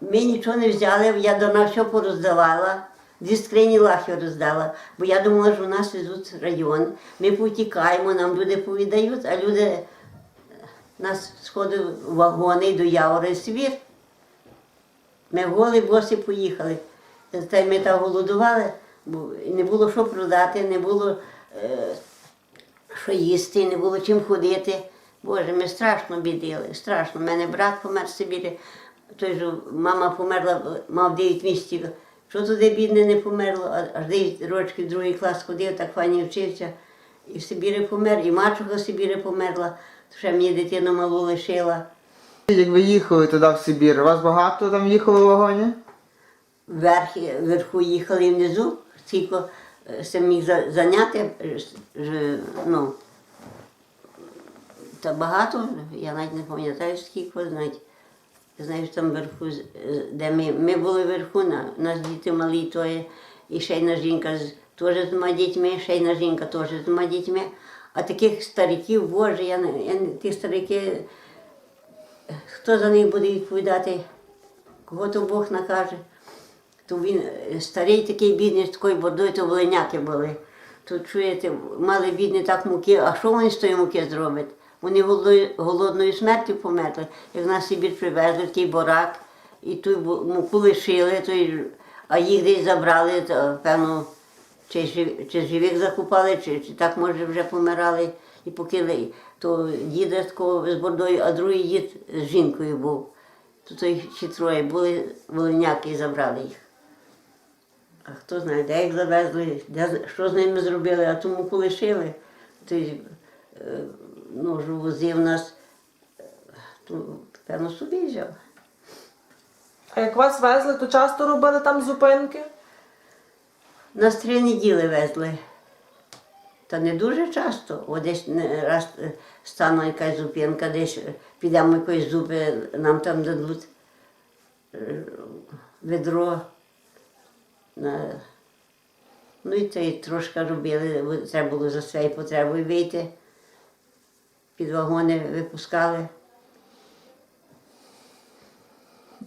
Ми нічого не взяли, я до нас все пороздавала. Дві скрині лахи роздала, бо я думала, що в нас везуть район. Ми потікаємо, нам люди повідають, а люди е, нас сходили в вагони до Явора і Свір. Ми голі босі поїхали. Та ми так голодували, бо не було що продати, не було е, що їсти, не було чим ходити. Боже, ми страшно бідили, страшно. У мене брат помер в Сибірі, той же мама померла, мав 9 місяців. Що туди бідне не померло, аж 9 років другий клас ходив, так фані вчився. І в Сибірі помер, і мачуха в Сибірі померла, то ще мені дитину малу лишила. Як ви їхали туди в Сибір, вас багато там їхало в вагоні? Вверх, вверху їхали і внизу, скільки е, се міг за- зайняти, е, ну, та багато, я навіть не пам'ятаю скільки, навіть, знаєш, там вверху, е, де ми, ми були вверху, на, нас діти малі, то є, і ще одна жінка з, теж з двома дітьми, ще одна жінка теж з двома дітьми. А таких стариків, Боже, я, я, ті старики, хто за них буде відповідати, кого то Бог накаже. То він е, старий такий бідний, з такою бордою, то волиняки були. То чуєте, мали бідні так муки, а що вони з тої муки зроблять? Вони голодною смертю померли. Як нас Сибір привезли, в тій борак, і ту муку лишили, то й- а їх десь забрали, то, певно, чи, чи живих закупали, чи, чи так, може, вже помирали і покинули. То діда з бордою, а другий дід з жінкою був. То той ще троє були волиняки і забрали їх. А хто знає, де їх завезли, де, що з ними зробили, а тому полишили. Той ж возив нас, е, то, певно, собі взяв. А як вас везли, то часто робили там зупинки? Нас три неділи везли. Та не дуже часто. О, десь не- раз е, стане якась зупинка, десь е, підемо якоїсь зупи, нам там дадуть ведро. Ну і це трошки робили, треба було за своєю потребою вийти. Під вагони випускали.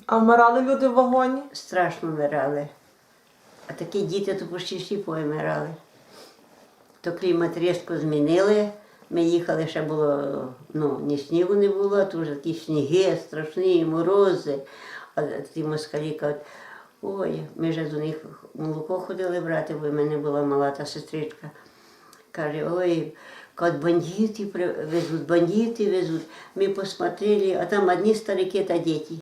А вмирали люди в вагоні? страшно вмирали. А такі діти то почти всі повимирали. То клімат різко змінили. Ми їхали, ще було, ну, ні снігу не було, а то вже такі сніги, страшні, морози. А ті москалі кажуть, ой, ми вже до них молоко ходили брати, бо в мене була мала та сестричка. Каже, ой, как бандиты везут, бандиты везут. Мы посмотрели, а там одни старики это діти.